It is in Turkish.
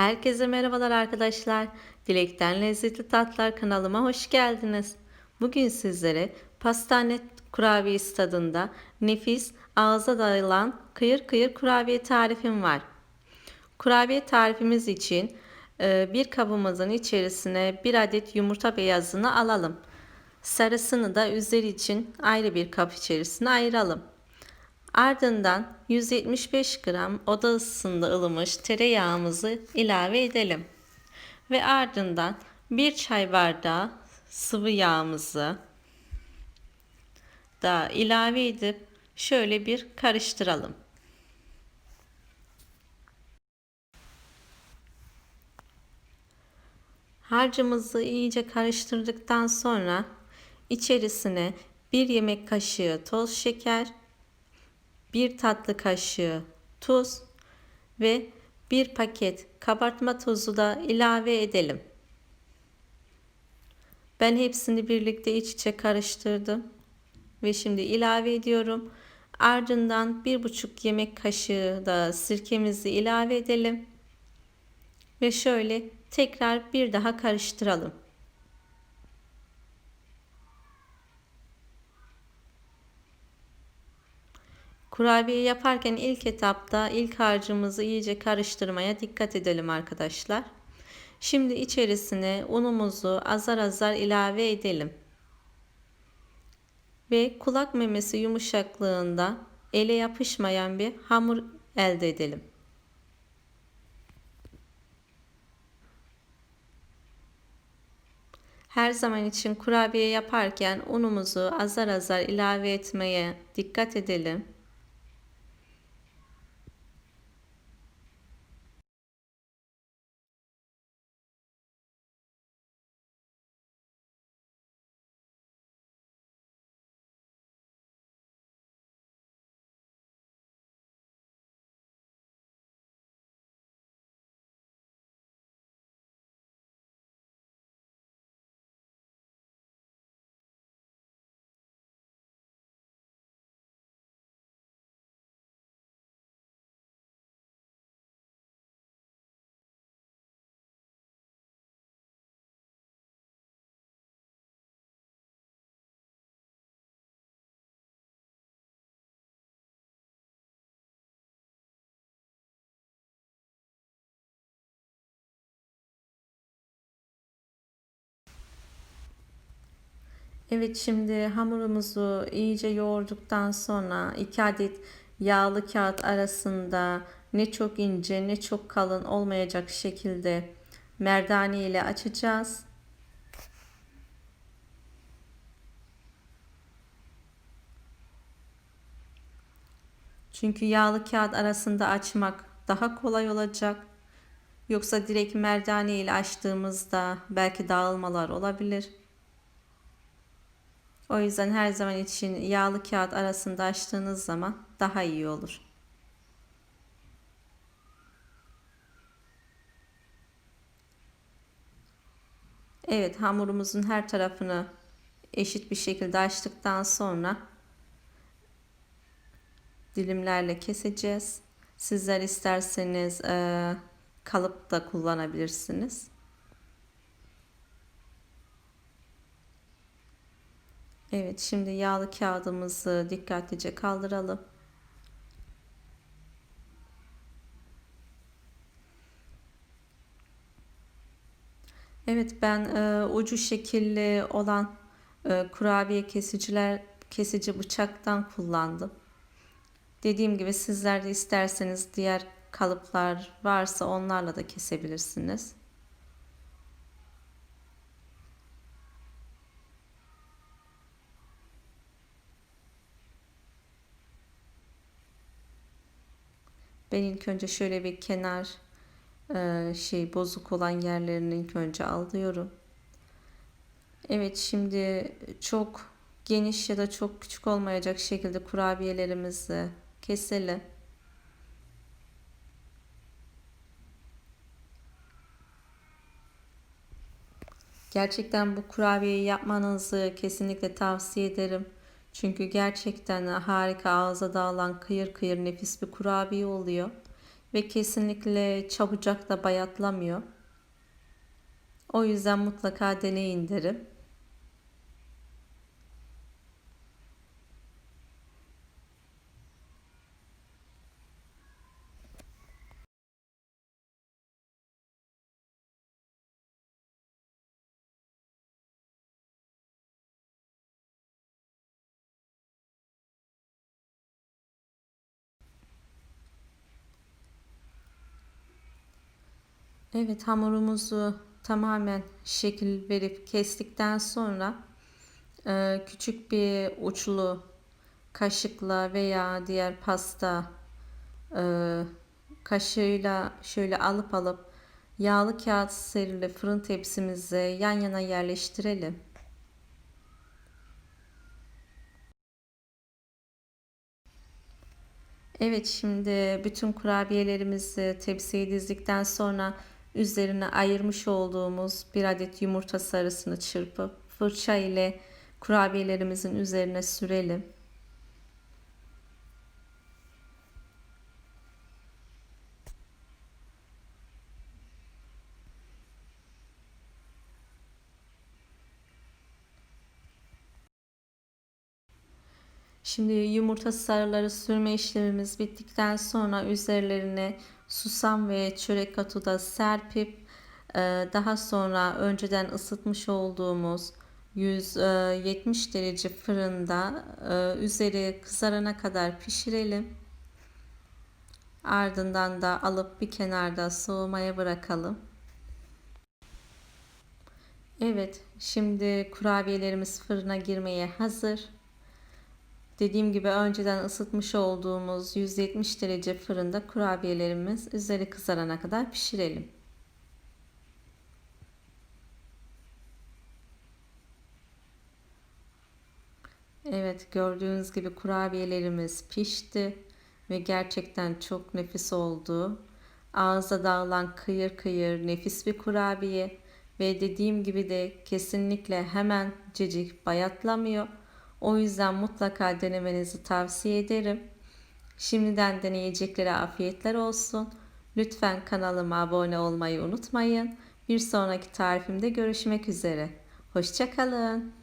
Herkese merhabalar arkadaşlar. Dilekten Lezzetli Tatlar kanalıma hoş geldiniz. Bugün sizlere pastane kurabiyesi tadında nefis ağza dağılan kıyır kıyır kurabiye tarifim var. Kurabiye tarifimiz için e, bir kabımızın içerisine bir adet yumurta beyazını alalım. Sarısını da üzeri için ayrı bir kap içerisine ayıralım. Ardından 175 gram oda ısısında ılımış tereyağımızı ilave edelim. Ve ardından bir çay bardağı sıvı yağımızı da ilave edip şöyle bir karıştıralım. Harcımızı iyice karıştırdıktan sonra içerisine bir yemek kaşığı toz şeker, bir tatlı kaşığı tuz ve bir paket kabartma tozu da ilave edelim. Ben hepsini birlikte iç içe karıştırdım ve şimdi ilave ediyorum. Ardından bir buçuk yemek kaşığı da sirkemizi ilave edelim ve şöyle tekrar bir daha karıştıralım. Kurabiye yaparken ilk etapta ilk harcımızı iyice karıştırmaya dikkat edelim arkadaşlar. Şimdi içerisine unumuzu azar azar ilave edelim. Ve kulak memesi yumuşaklığında ele yapışmayan bir hamur elde edelim. Her zaman için kurabiye yaparken unumuzu azar azar ilave etmeye dikkat edelim. Evet şimdi hamurumuzu iyice yoğurduktan sonra 2 adet yağlı kağıt arasında ne çok ince ne çok kalın olmayacak şekilde merdane ile açacağız. Çünkü yağlı kağıt arasında açmak daha kolay olacak. Yoksa direkt merdane ile açtığımızda belki dağılmalar olabilir. O yüzden her zaman için yağlı kağıt arasında açtığınız zaman daha iyi olur. Evet hamurumuzun her tarafını eşit bir şekilde açtıktan sonra dilimlerle keseceğiz. Sizler isterseniz e, kalıp da kullanabilirsiniz. Evet şimdi yağlı kağıdımızı dikkatlice kaldıralım. Evet ben e, ucu şekilli olan e, kurabiye kesiciler kesici bıçaktan kullandım. Dediğim gibi sizler de isterseniz diğer kalıplar varsa onlarla da kesebilirsiniz. Ben ilk önce şöyle bir kenar e, şey bozuk olan yerlerini ilk önce alıyorum. Evet şimdi çok geniş ya da çok küçük olmayacak şekilde kurabiyelerimizi keselim. Gerçekten bu kurabiyeyi yapmanızı kesinlikle tavsiye ederim. Çünkü gerçekten harika ağza dağılan kıyır kıyır nefis bir kurabiye oluyor. ve kesinlikle çabucak da bayatlamıyor. O yüzden mutlaka deneyin derim. Evet hamurumuzu tamamen şekil verip kestikten sonra e, küçük bir uçlu kaşıkla veya diğer pasta e, kaşığıyla şöyle alıp alıp yağlı kağıt serili fırın tepsimize yan yana yerleştirelim. Evet şimdi bütün kurabiyelerimizi tepsiye dizdikten sonra üzerine ayırmış olduğumuz bir adet yumurta sarısını çırpıp fırça ile kurabiyelerimizin üzerine sürelim. Şimdi yumurta sarıları sürme işlemimiz bittikten sonra üzerlerine susam ve çörek otu da serpip e, daha sonra önceden ısıtmış olduğumuz 170 e, derece fırında e, üzeri kızarana kadar pişirelim. Ardından da alıp bir kenarda soğumaya bırakalım. Evet, şimdi kurabiyelerimiz fırına girmeye hazır. Dediğim gibi önceden ısıtmış olduğumuz 170 derece fırında kurabiyelerimiz üzeri kızarana kadar pişirelim. Evet gördüğünüz gibi kurabiyelerimiz pişti ve gerçekten çok nefis oldu. Ağızda dağılan kıyır kıyır nefis bir kurabiye ve dediğim gibi de kesinlikle hemen cecik bayatlamıyor. O yüzden mutlaka denemenizi tavsiye ederim. Şimdiden deneyeceklere afiyetler olsun. Lütfen kanalıma abone olmayı unutmayın. Bir sonraki tarifimde görüşmek üzere. Hoşçakalın.